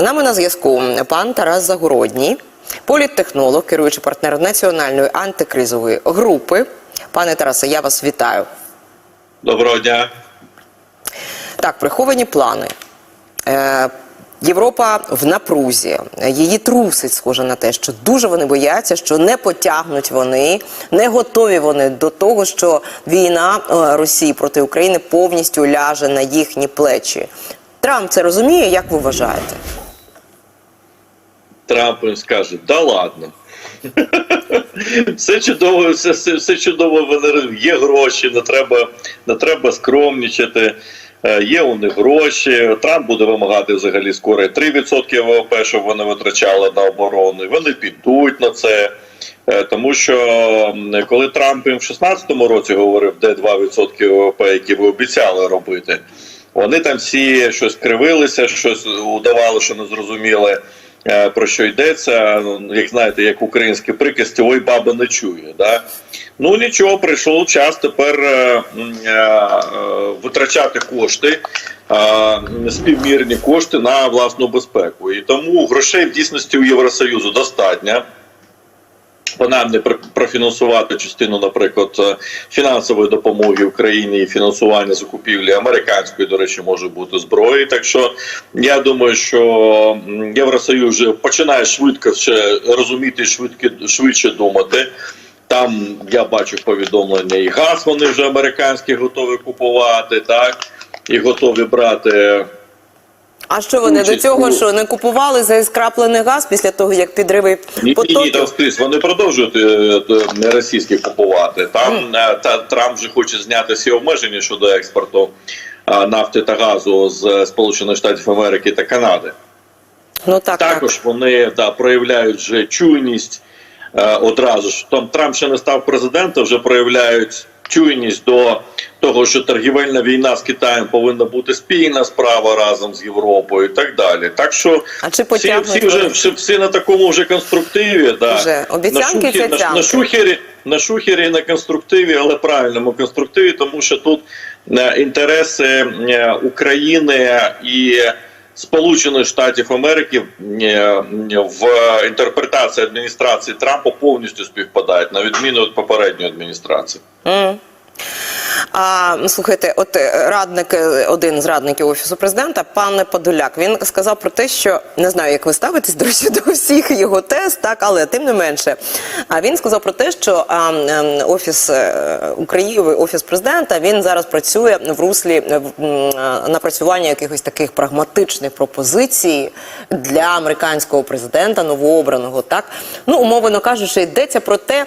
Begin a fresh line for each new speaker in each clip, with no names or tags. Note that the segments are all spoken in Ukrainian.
З нами на зв'язку пан Тарас Загородній, політтехнолог, керуючий партнер національної антикризової групи. Пане Тарасе, я вас вітаю.
Доброго дня.
Так, приховані плани. Е, Європа в напрузі, її трусить, схоже на те, що дуже вони бояться, що не потягнуть вони, не готові вони до того, що війна е, Росії проти України повністю ляже на їхні плечі. Трамп це розуміє, як ви вважаєте?
Трамп їм скаже, да ладно. Все чудово, все, все, чудово, є гроші, не треба, не треба скромнічати. Е, Є у них гроші. Трамп буде вимагати взагалі скоро 3% ВВП, щоб вони витрачали на оборону. Вони підуть на це. Е, Тому що коли Трамп в 16-му році говорив, де 2% ВВП, які ви обіцяли робити, вони там всі щось кривилися, щось удавали, що не зрозуміли. Е, Про що йдеться, Ну, як знаєте, як українські приказки, ой, баба не чує. Да? Ну нічого, прийшов час тепер е, е, е, витрачати кошти, е, співмірні кошти на власну безпеку. І тому грошей в дійсності у Євросоюзу достатньо. Принаймні про- профінансувати частину, наприклад, е, фінансової допомоги Україні і фінансування закупівлі американської, до речі, може бути зброї. Так що я думаю, що Євросоюз вже починає швидко ще розуміти, швидко швидше думати. Там я бачу повідомлення, і газ вони вже американські готові купувати, так і готові брати.
А що вони до цього,
у-
що не купували за скраплений газ після того, як підриви
Ні, ні, там скрізь вони продовжують е, е, російські купувати. Там е, та Трамп вже хоче зняти всі обмеження щодо експорту нафти та газу з Сполучених Штатів Америки та Канади.
Ну так, так.
Також вони да, проявляють вже чуйність е, одразу ж. Там Трамп ще не став президентом, вже проявляють чуйність до того, що торгівельна війна з Китаєм повинна бути спільна справа разом з Європою і так далі. Так що
А чи
всі, всі вже всі, всі на такому вже конструктиві. Да.
Вже обіцянки,
на, шухері, на, на шухері, на шухері, на конструктиві, але правильному конструктиві, тому що тут е, інтереси е, України і Сполучених Штатів Америки е, в інтерпретації адміністрації Трампа повністю співпадають на відміну від попередньої адміністрації.
М. А слухайте, от е, радник, е, один з радників офісу президента, пан Подоляк, він сказав про те, що не знаю, як ви ставитесь до речі, до всіх його тез, так але тим не менше. А він сказав про те, що а, офіс е, України, офіс президента, він зараз працює в руслі напрацювання якихось таких прагматичних пропозицій для американського президента новообраного. Так ну умовно кажучи, йдеться про те.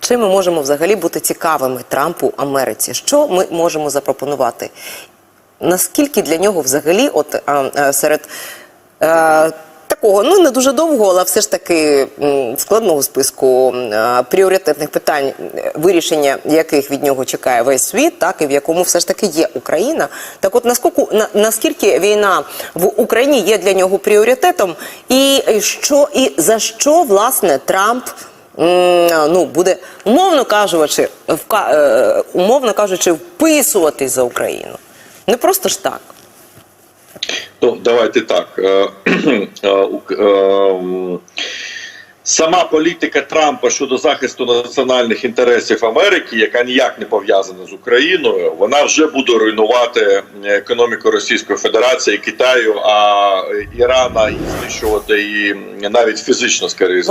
Чим ми можемо взагалі бути цікавими Трампу Америці? Що ми можемо запропонувати? Наскільки для нього взагалі, от а, а, серед е, такого, ну не дуже довгого, але все ж таки складного списку а, пріоритетних питань, е, вирішення яких від нього чекає весь світ, так і в якому все ж таки є Україна. Так, от наскільки на, наскільки війна в Україні є для нього пріоритетом, і що і за що власне Трамп? Ну, буде, умовно кажучи, вка- е, умовно кажучи, вписуватись за Україну. Не просто ж так.
Ну, давайте так. Е, е, Сама політика Трампа щодо захисту національних інтересів Америки, яка ніяк не пов'язана з Україною, вона вже буде руйнувати економіку Російської Федерації, Китаю, а Ірана і знищувати її навіть фізично, скоріше.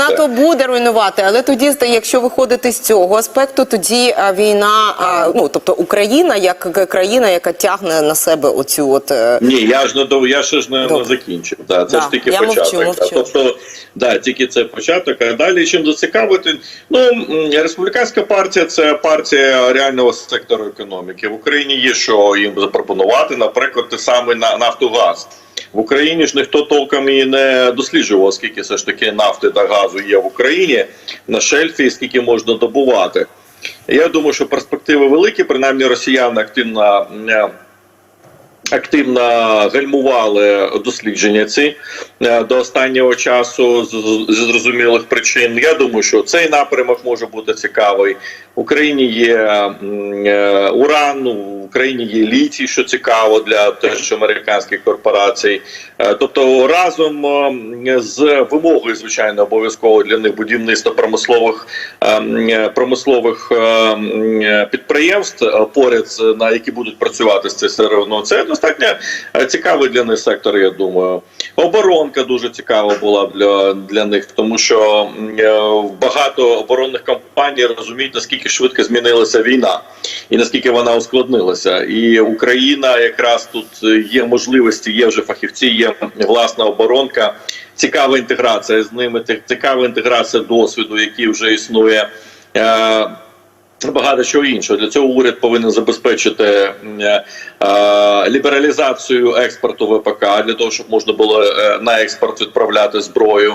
НАТО буде руйнувати, але тоді, якщо виходити з цього аспекту, тоді війна, ну тобто Україна як країна, яка тягне на себе оцю от е,
Ні, я ж не я ще ж не, не закінчив. Да, це
Да,
ж тільки
я
початок.
мовчу.
Тобто, да, тільки це початок. А далі чим зацікавити? Ну республіканська партія це партія реального сектору економіки. В Україні є що їм запропонувати, наприклад, те саме на Нафтогаз. В Україні ж ніхто толком і не досліджував, скільки все ж таки нафти та газу є в Україні на шельфі, і скільки можна добувати. Я думаю, що перспективи великі, принаймні росіяни активно. е, активно гальмували дослідження ці е, до останнього часу з з зрозумілих причин. Я думаю, що цей напрямок може бути цікавий. В Україні є е, уран, в Україні є літій, що цікаво для теж американських корпорацій. Е, Тобто разом е, з вимогою, звичайно, обов'язково для них будівництва промислових промислових підприємств поряд на які будуть працювати з цим сировином. Це достатньо цікавий для них сектор. Я думаю, оборонка дуже цікава була для, для них, тому що багато оборонних компаній розуміють наскільки швидко змінилася війна і наскільки вона ускладнилася. І Україна якраз тут е, є можливості, є вже фахівці, є власна оборонка. Цікава інтеграція з ними, цікава інтеграція досвіду, який вже існує. Багато чого іншого для цього уряд повинен забезпечити е, е, лібералізацію експорту ВПК для того, щоб можна було е, на експорт відправляти зброю,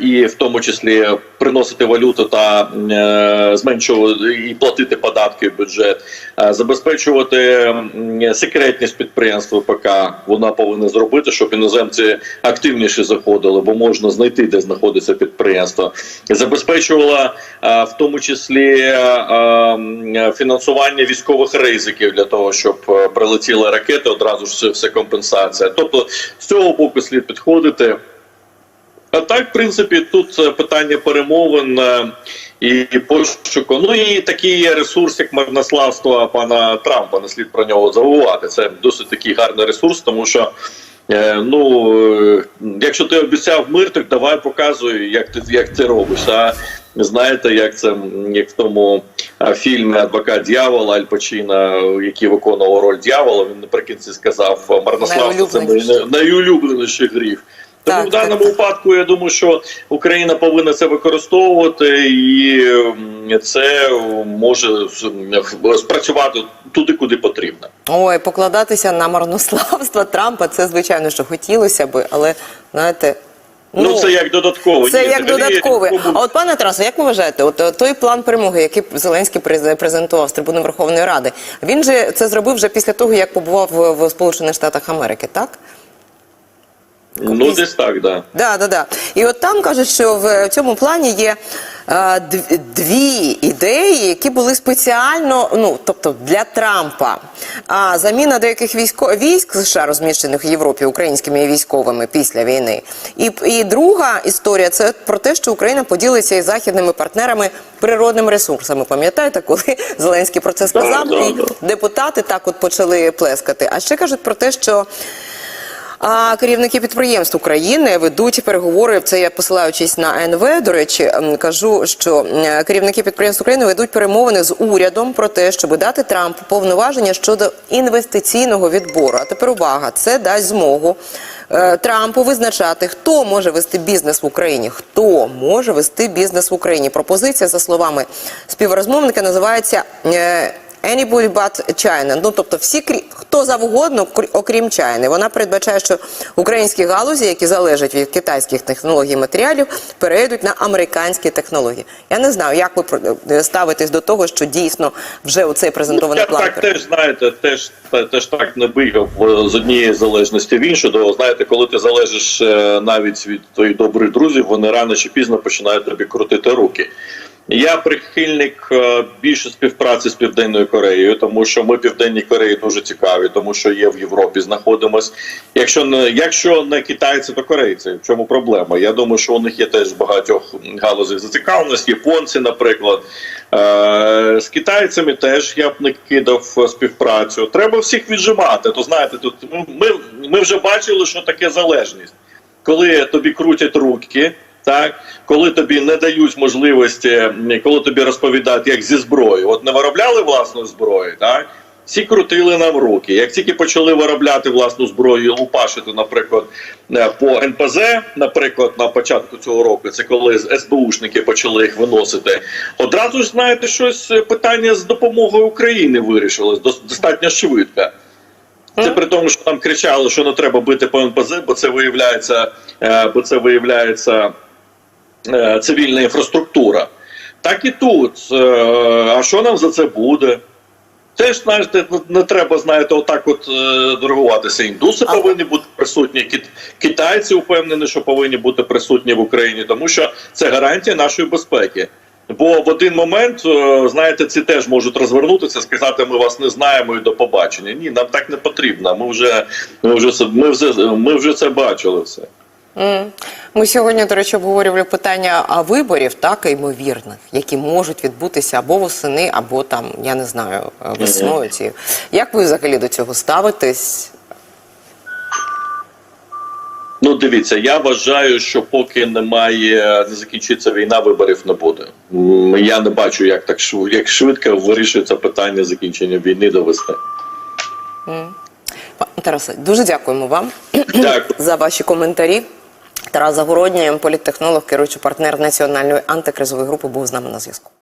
і в тому числі приносити валюту та зменшувати і платити податки в бюджет, забезпечувати секретність підприємств ВПК. Вона повинна зробити, щоб іноземці активніше заходили, бо можна знайти, де знаходиться підприємство. Забезпечувала в тому числі фінансування військових ризиків для того, щоб е, прилетіли ракети, одразу ж все, компенсація. Тобто з цього боку слід підходити. А так, в принципі, тут е, питання перемовин е, і пошуку. Ну і такий ресурс, як марнославство пана Трампа. Не слід про нього забувати. Це досить такий гарний ресурс, тому що. е, Ну, е, якщо ти обіцяв мир, так давай показуй, як ти як ти робиш. А знаєте, як це як в тому фільмі Адвокат дьявола Аль Пачіна, який виконував роль дьявола, він наприкінці сказав Марнославство це
Найулюбленіший.
гріх. Тому
Так,
в даному
так.
випадку я думаю, що Україна повинна це використовувати, і це може спрацювати туди, куди потрібно.
Ой, покладатися на марнославство Трампа, це звичайно, що хотілося би, але знаєте.
Ну, це як додатково.
Це
Ні,
як додаткове.
такому-
А от пане Тарасе, як ви вважаєте, от той план перемоги, який Зеленський презентував з трибуни Верховної Ради, він же це зробив вже після того, як побував в, в Сполучених Штатах Америки, так?
Ну, десь так, да.
Да, да, да. І от там кажуть, що в цьому плані є дві ідеї, які були спеціально, ну тобто для Трампа. А заміна деяких військо військ США, розміщених в Європі українськими військовими після війни. І, і друга історія це про те, що Україна поділиться із західними партнерами природними ресурсами. Пам'ятаєте, коли Зеленський про це сказав,
да,
і
да.
депутати так от почали плескати. А ще кажуть про те, що. А керівники підприємств України ведуть переговори. Це я посилаючись на НВ. До речі, кажу, що е, керівники підприємств України ведуть перемовини з урядом про те, щоб дати Трампу повноваження щодо інвестиційного відбору. А тепер увага, це дасть змогу е, Трампу визначати, хто може вести бізнес в Україні, хто може вести бізнес в Україні. Пропозиція за словами співрозмовника називається. Anybody but China. Ну, тобто всі, крі- хто завгодно, крі- окрім Чайни. Вона передбачає, що українські галузі, які залежать від китайських технологій і матеріалів, перейдуть на американські технології. Я не знаю, як ви е, ставитесь до того, що дійсно вже оцей презентований
Ну,
план.
так теж знаєте, теж теж так не бігав е, з однієї залежності в іншу. То знаєте, коли ти залежиш е, навіть від твоїх добрих друзів, вони рано чи пізно починають тобі крутити руки. Я прихильник е, більше співпраці з Південною Кореєю, тому що ми Південній Кореї дуже цікаві, тому що є в Європі, знаходимось. Якщо не якщо не китайці, то корейці. В чому проблема? Я думаю, що у них є теж багатьох галузей зацікавленість, японці, наприклад. Е, з китайцями теж я б не кидав співпрацю. Треба всіх віджимати. То знаєте, тут ну, ми, ми вже бачили, що таке залежність, коли тобі крутять руки. Так, коли тобі не дають можливості, коли тобі розповідають, як зі зброєю, от не виробляли власну зброю, так всі крутили нам руки. Як тільки почали виробляти власну зброю, і лупашити, наприклад, е, по НПЗ, наприклад, на початку цього року, це коли СБУшники почали їх виносити. Одразу ж знаєте, щось е, питання з допомогою України вирішилось достатньо швидко. Це при тому, що там кричали, що не треба бити по НПЗ, бо це виявляється, е, бо це виявляється цивільна інфраструктура. Так і тут. Е, А що нам за це буде? Теж знаєте, не- треба знаєте, отак от е, торгуватися. Індуси
А-
повинні бути присутні. Китайці впевнені, що повинні бути присутні в Україні, тому що це гарантія нашої безпеки. Бо в один момент, е, знаєте, ці теж можуть розвернутися, сказати, ми вас не знаємо і до побачення. Ні, нам так не потрібно. Ми вже ми вже ми вже ми вже це бачили все.
Ми сьогодні, до речі, обговорювали питання виборів, так ймовірних, які можуть відбутися або восени, або там, я не знаю, е, весною. Ці. Як ви взагалі до цього ставитесь?
Ну, дивіться, я вважаю, що поки немає, не закінчиться війна, виборів не буде. Я не бачу, як так як швидко вирішується питання закінчення війни до весни.
Пане Тарасе, дуже дякуємо вам
Дякую.
за ваші коментарі. Тарас Загородній, політтехнолог, керуючий партнер національної антикризової групи, був з нами на зв'язку.